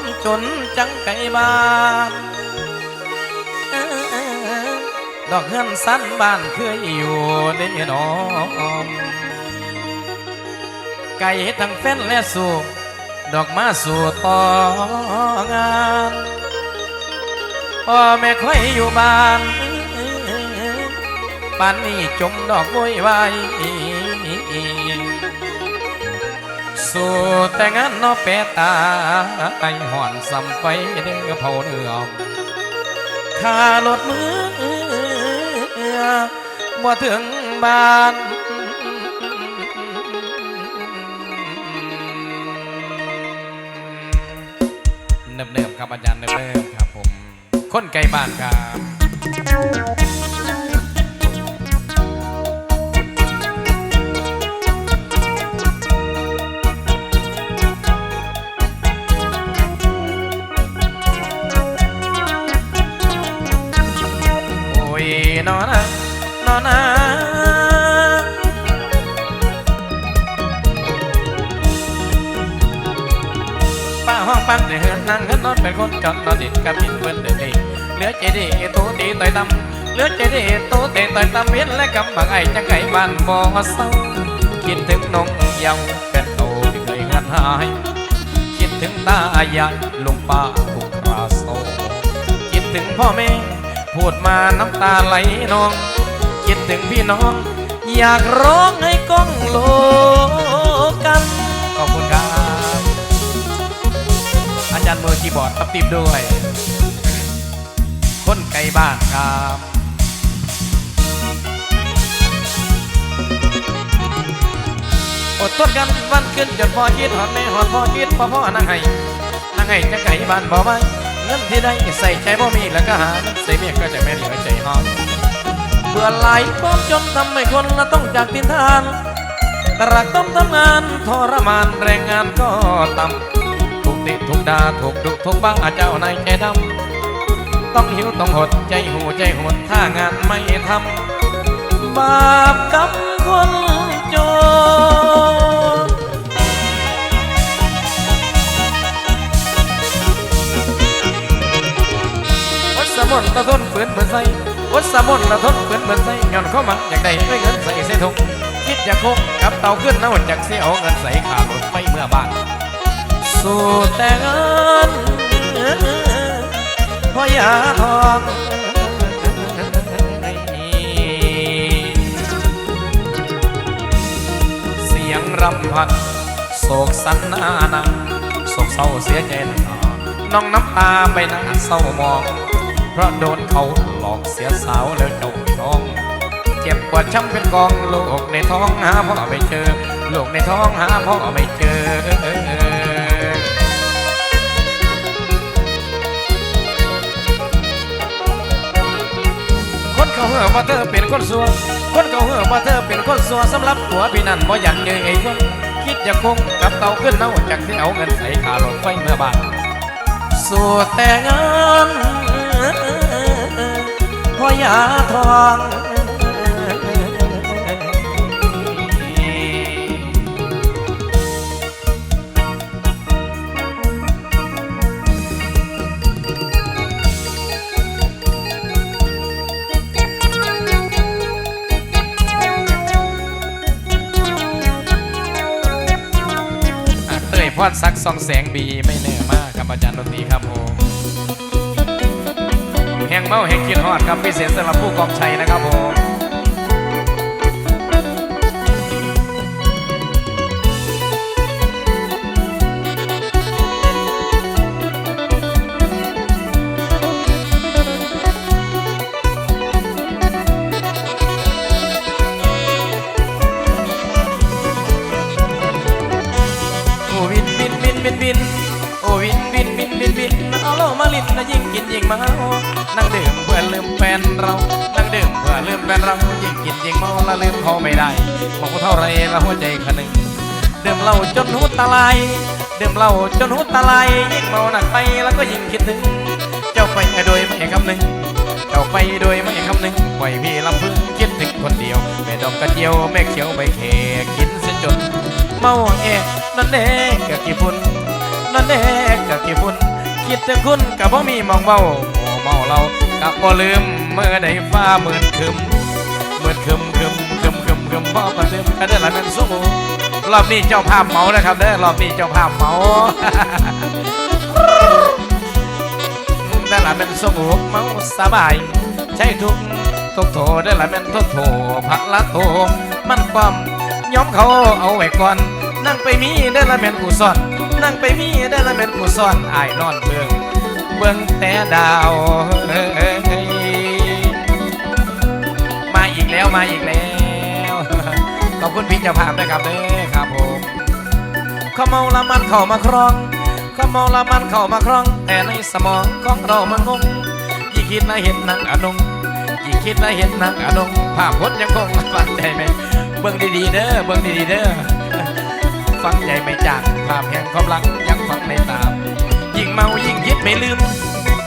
มจนจังไก่บานดอกเฮือนสั้นบ้านเคยอยู่ได้หนอมไก่ทั้งเฟ้นและสูบดอกมาสู่ต่องานพ่อแม่ค่อยอยู่บ้านปานนี้จมดอกโวยไว้ สู่แต่งานนอแปตาไอห่อนสำไปเด้อเผาเนื้อขารถมือบ่ถึงบ้านเนิบๆครับอาจารย์เนิบๆครับผม คนไกลบ้านครับ กำบังไอ้จังไก่บ้านบ่เศร้าคิดถึงน้องเยาว์เป็นโตที่เคยงันหายคิดถึงตายายลุงป้าทุกคราโซคิดถึงพ่อแม่ พูดมาน้ำตาไหลนอง คิดถึงพี่น้อง อยากร้องให้ก้องโลกัน ขอบคุณครับ อาจารย์มือคีย์บอร์ดตับติมด้วย คนไกลบ้านครับอดทนกันวันขึ้นจนพอคิดหอดแม่หอดพ่อคิดพอพ่อนังให้นังให้จะไก่บ้านบ่ไหม เงินที่ได้ใส่ใจบ่มีแล้วก็หาใส่เมียก็จะไม่เหลือใจหอมเบื่อหลายป้อมจนทำให้คนละต้องจากทินทานตรักต้องทำงานทรมานแรงงานก็ต่ำถูกติถูกด่าถูกดุถูกบ้าเจ้านายใจดำต้องหิวต้องหดใจหูใจหดถ้างานไม่ทำบาปกรรมคนจน มนตะทนฝืนเหมือนใส่วัดสมนตะทนฝืนเหมือนใส่ย้อนเข้ามาอยากได้ไม่เงินใส่เส้นทงคิดอยากคงกับเตาขึ้นน้ำจากเสียเอาเงินใส่ขารถไฟเมื่อบ้านสู่แต่เงินพ่อยาทองเสียงรำพันโศกสันนานาโศกเศร้าเสียใจน้ำตาน้องน้ำตาไปหน้าเศร้ามอง เพราะโดนเขาหลอกเสียสาวแล้วจ้าท้อง เจ็บปวดช้ำเป็นกองลูกในท้องหาพ่อไม่เจอ ลูกในท้องหาพ่อไม่เจอคนเขาเหือว่าเธอเป็นคนสัว คนเขาเหือว่าเธอเป็นคนสัวสำหรับตัวพี่นั่นบ่ยันเยยไอ้คนคิดจะคงกับเต่าขึ้นเน่าจากที่เอาเงินใส่ขารถไฟเมื่อบ้านสู่แต่เงิน พ่อยาทองอะเต้ยพอดซักซองแสงบีไม่เหนื่อยมากครับอาจารย์ดนตรีครับผม งเมาแห่งกินฮอดครับพิเศษสำหรับผู้กองชัยนะครับผม ยิ่งกินยิ่งเมา นั่งดื่มเพื่อลืมแฟนเรา นั่งดื่มเพื่อลืมแฟนเรายิ่งกินยิ่งเมาละลืมเขาไม่ได้เมาเท่าไรละหัวใจขนึงดื่มเหล้าจนหูตาลายดื่มเหล้าจนหูตาลายยิ่งเมาหนักไปแล้วก็ยิ่งคิดถึง เจ้าไปโดยไม่คำนึงเจ้าไปโดยไม่คำนึงปล่อยพี่ลำพึงคิดถึงคนเดียวแม่ดอกกระเจียวแม่เขียวใบเขกินเสียจนเมาแอะนั่นเองกับกี่พุ่นนั่นเด็กกับกี่ฝุ่น คิดถึงคุณกับบ่มีมองเบาโอ้เมาเรากับบ่ลืมเมื่อใดฟ้าหมื่นคึมหมื่นคึมคึมคึมคึมคึมบ่ประลืมกันได้อละแม่นสู้รอบนี้เจ้าภาพเมานะครับเด้อรอบนี้เจ้าภาพเมาได้ละแม่นสงบเมาสบาย ใช่ทุกทุกโถได้ละแม่นทุกโถพระละโถมันป้อมย้อมเขาเอาไว้ก่อน นั่งไปมีได้ละแม่นกูซ่อน นั่งไปมีได้ละแม่นกูซ่อนอายนอนเบิ่งเบิ่งแต่ดาวมาอีกแล้วมาอีกแล้วขอบคุณพี่เจ้าภาพด้วยครับเด้อครับผมเขาเมาละมันเข้ามาครองเขาเมาละมันเข้ามาครอง แต่ในสมองของเรามันงงยิ่งคิดและเห็นนางอนงยิ่งคิดและเห็นนางอนงภาพพจน์ยังคงฟังใจไหมเบิ่งดีๆเด้อเบิ่งดีๆเด้อ ฟังใจไม่จางภาพแห่งความรักยังฟังในตามยิ่งเมายิ่งคิดไม่ลืม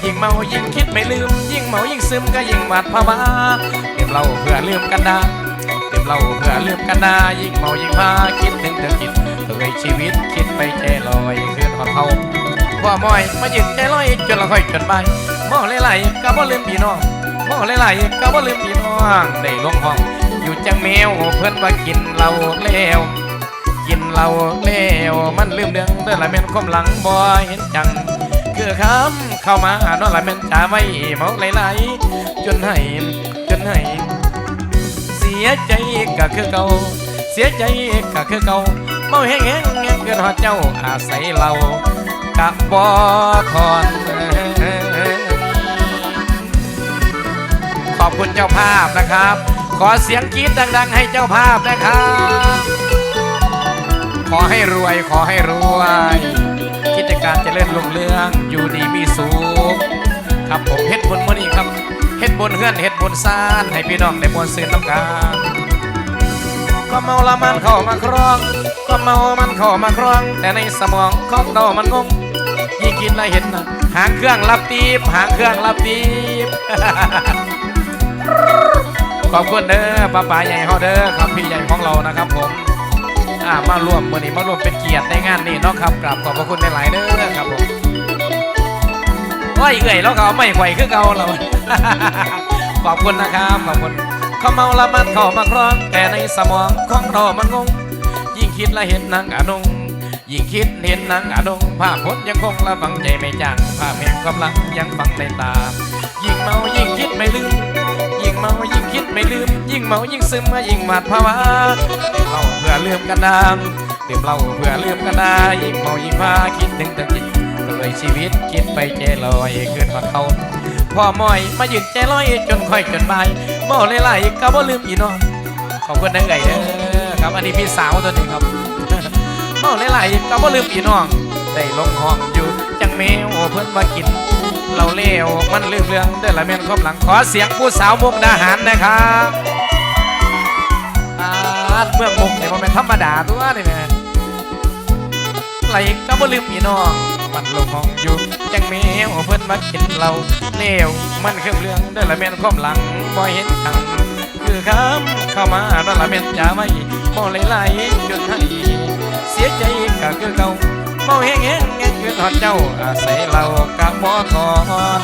ยิ่งเมายิ่งคิดไม่ลืม ยิ่งเมายิ่งซึมก็ยิ่งหวาดภาวะเก็บเราเพื่อลืมกันดาเก็บเราเพื่อลืมกันดายิ่งเมายิ่งพาคิดถึงเธอคิดเลยชีวิตคิดไปใจลอยคืนหอดเขาพ่อมอยมายืนใจลอยจนละค่อยจนไปมองไหลๆก็บ่ลืมพี่น้องมองไหลๆก็บ่ลืมพี่น้องได้ลงห้องอยู่จังแมวเพิ่อนว่ากินเหล้าแล้ว กินเหล้าแล้วมันลืมเรื่องเด้อละแม่นคมหลังบ่เห็นจัง คือคำเข้ามาเนาะละแม่นจ่าไว้เมาไหลๆจนให้จนให้เสียใจก็คือเก่าเสียใจก็คือเก่าเมาแห้งแห้งแห้งเกินหอดเจ้าอาศัยเรากะบ่ทอนขอบคุณเจ้าภาพนะครับ ขอเสียงกรี๊ดดัง ๆ ให้เจ้าภาพนะครับ ขอให้รวยขอให้รวย กิจการเจะเล่นลุงเรือง อยู่ดีมีสุขครับผมเฮ็ดบุญมื้อนี้ครับเฮ็ดบุญเฮือนเฮ็ดบุญซ่านให้พี่น้องได้มวลซื้อน้ำกาก็เมาละมันเข้ามาครอง ก็เมามันเข้ามาครอง แต่ในสมองของเรามันงงยิ่งคิดและเห็นนะหางเครื่องรับตีบหางเครื่องรับตีบขอบคุณเด้อป้าป๋าใหญ่เฮาเด้อครับพี่ใหญ่ของเรานะครับผม อ่ามาร่วมวันนี้มาร่วมเป็นเกียรติในงานนี้เนาะครับกราบขอบพระคุณในหลายๆเด้อครับผมว้ายเอื่อยแล้วเขาไม่ไหวคือเก่าเราขอบคุณนะครับขอบคุณเขาเมาละมันเข้ามาครอง แต่ในสมองของเรามันงง ยิ่งคิดและเห็นนางอนงยิ่งคิดเห็นนางอนงภาพพจน์ยังคงละฝังใจไม่จางภาพแห่งความรักยังฝังในตา ยิ่งเมายิ่งคิดไม่ลืม เมายิ่งคิดไม่ลืม ยิ่งเมายิ่งซึมมายิ่งหวาดภาวะดื่มเหล้าเพื่อลืมกันดามดื่มเหล้าเพื่อลืมกันดายิ่งเมายิ่งพาคิดถึงแต่จิตเลยชีวิตคิดไปเจลอยขึ้นมาเขาพ่อมอยมายืนใจลอยจนค่อยจนบายเมาไหลๆก็บ่ลืมอีนองขอบคุณนะเอ๋ยเด้อครับอันนี้พี่สาวตัวนี้ครับเมาไหลๆก็บ่ลืมอีน้องได้ลงห้องอยู่จังแมวเพิ่นมากิน เราเลี้ยวมันลืมเรื่องเด้อละแม่นความหลังขอเสียงผู้สาวมุกดาหารนะครับเมืองมุกเนี่ยมันเป็นธรรมดาตัวนี่แม่ไหลก็บ่ลืมพี่น้องมันลงห้องอยู่จังมวเพิ่อนมากินเราเลี้ยวมันเคือเรื่องเด้อละแม่นความหลังบ่เห็นทังคือคำเข้ามาเด้อละแม่นจ้าไว้บ่ไหลๆจนให้เสียใจก็คือเก่า เมาแห้งแห้งแห้งคือทอดเจ้าอาศัยเรากับบ่ทอน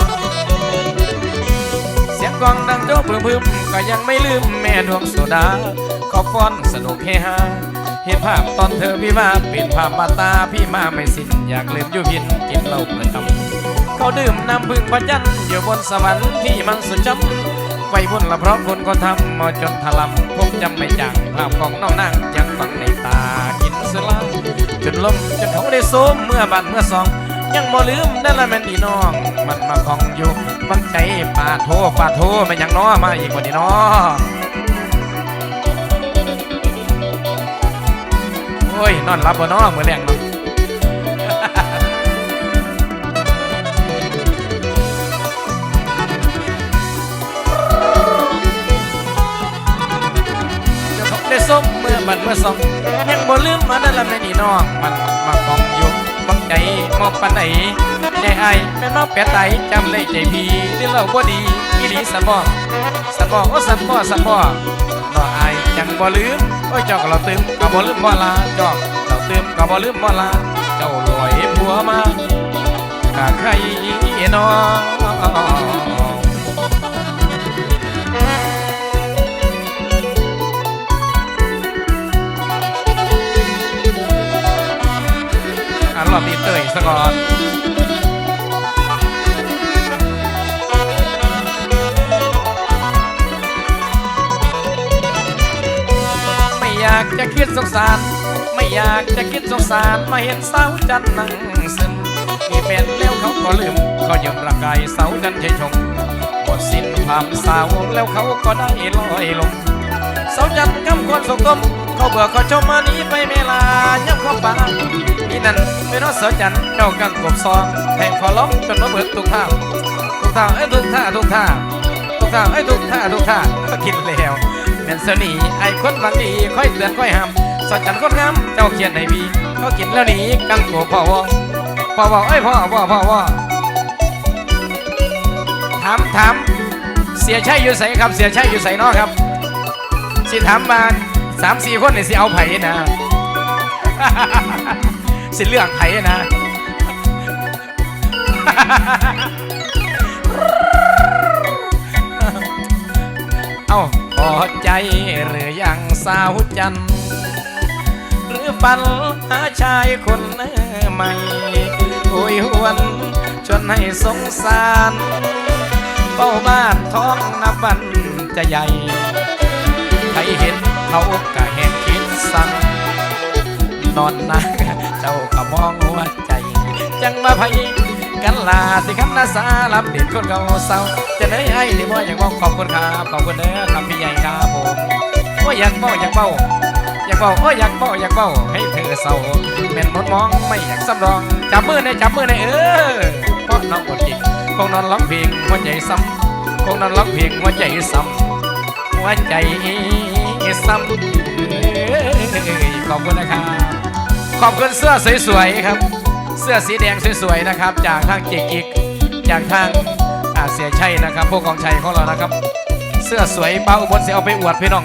เสียงกองดังโจ้พึมพึมก็ยังไม่ลืมแม่ดวงโซดาขอฟ้อนสนุกเฮฮาเห็นภาพตอนเธอพี่มาเป็นภาพมาตาพี่มาไม่สิ้นอยากลืมอยู่พินกินเหล้าประจำเขาดื่มน้ำพึ่งพระจันทร์อยู่บนสวรรค์ที่มันสุดจำไว้บุญละเพราะคนก็ทำมาจนถลำผมจำไม่จางภาพของน้องนางยังฝังในตา จนลมจนเขาได้สมเมื่อบัดเมื่อสอง ยังบ่ลืมนั่นละแม่นอีน้อง มันมาคองอยู่บังใจปาโทปาโทแม่นยังน้อมาอีกกว่านี้น้อโอ้ยนอนรับบ่น้อมื้อแรงเนาะ ได้สมเมื่อบัดเมื่อสองยังบ่ลืมมานั่นละแม่นี่น้องมันมาคองอยู่บังใจมองปานไหนใจไอายแม่นมาแปะไตจำเลยใจพี่หรือเราบ่ดีอีดีสะบอกสะบอกโอ้สะบอกสะบอกน้อไอายยังบ่ลืมโอ้ยจ้าก็เราตืมก็บ่ลืมบ่ลาจอกเราตืมก็บ่ลืมบ่ลาเจ้าลอยผัวมาถ้าใครนออ่ เตยสก่อนไม่อยากจะคิดสงสาร ไม่อยากจะคิดสงสารมาเห็นสาวจันทร์นั่งซึมมีเป็นแล้วเขาก็ลืมก็ยังร่างกายสาวจันทร์ใจชงหมดสิ้นความสาวแล้วเขาก็ได้ลอยลงสาวจันทร์คำควรสกตมเขาเบื่อเขาชมมานี้ไปเมลายังควาปา นนี่นั่นเป็นน้องสาวจันเจ้ากังกบซองแห่งขอร้องจนมาเบิดทุกท่าทุกท่าเอ้ทุกท่าทุกท่าทุกท่าเอ้ทุกท่าทุกท่าก็กินแล้วแม่นเสนีไอ้คนบางดีค่อยเตือนค่อยห้ามสาวจันคนงามเจ้าเขียนให้พี่เขากินแล้วหนีกังกบพ่อวอพ่อวอเอ้ยพ่อพ่อพ่อวอถามถามเสียชัยอยู่ใส่ครับเสียชัยอยู่ใสเนาะครับสิถามมาสามสี่คนนี่สิเอาไผ่นะ สิเลือกไผ่นะเอาพอใจหรือยังสาวจัน หรือฝันหาชายคนใหม่โอยหวนจนให้สงสารเป้าบ้านท้องนับวันจะใหญ่ ใครเห็นเขาก็แหงคิดสั่ง นอนนาเจ้าก็มองหัวใจ จังมาพยกันลาสิคำนาสาลับเด็ดคนเก่าเศร้าจะได้ให้หรือว่าอยากบอกขอบคุณครับขอบคุณเด้อครับพี่ใหญ่ครับผมว่าอยากเบ้าอยากเบ้าอยากเบ้าโอ้ยอยากเบ้าอยากเบ้าให้เธอเศร้าแม่นมดมองไม่อยากสำรองจับมือในจับมือในเออเพราะน้องอดกินคงนอนร้องเพลงหัวใจซ้ำคงนอนร้องเพลงหัวใจซ้ำหัวใจซ้ำขอบคุณนะครับ ขอบคุณเสื้อสวยๆครับ เสื้อสีแดงสวยๆนะครับ จากทางเจกิกจากทางอาเสียชัยนะครับ พวกกองชัยของเรานะครับ เสื้อสวยป้าอุบลเสียเอาไปอวดพี่น้อง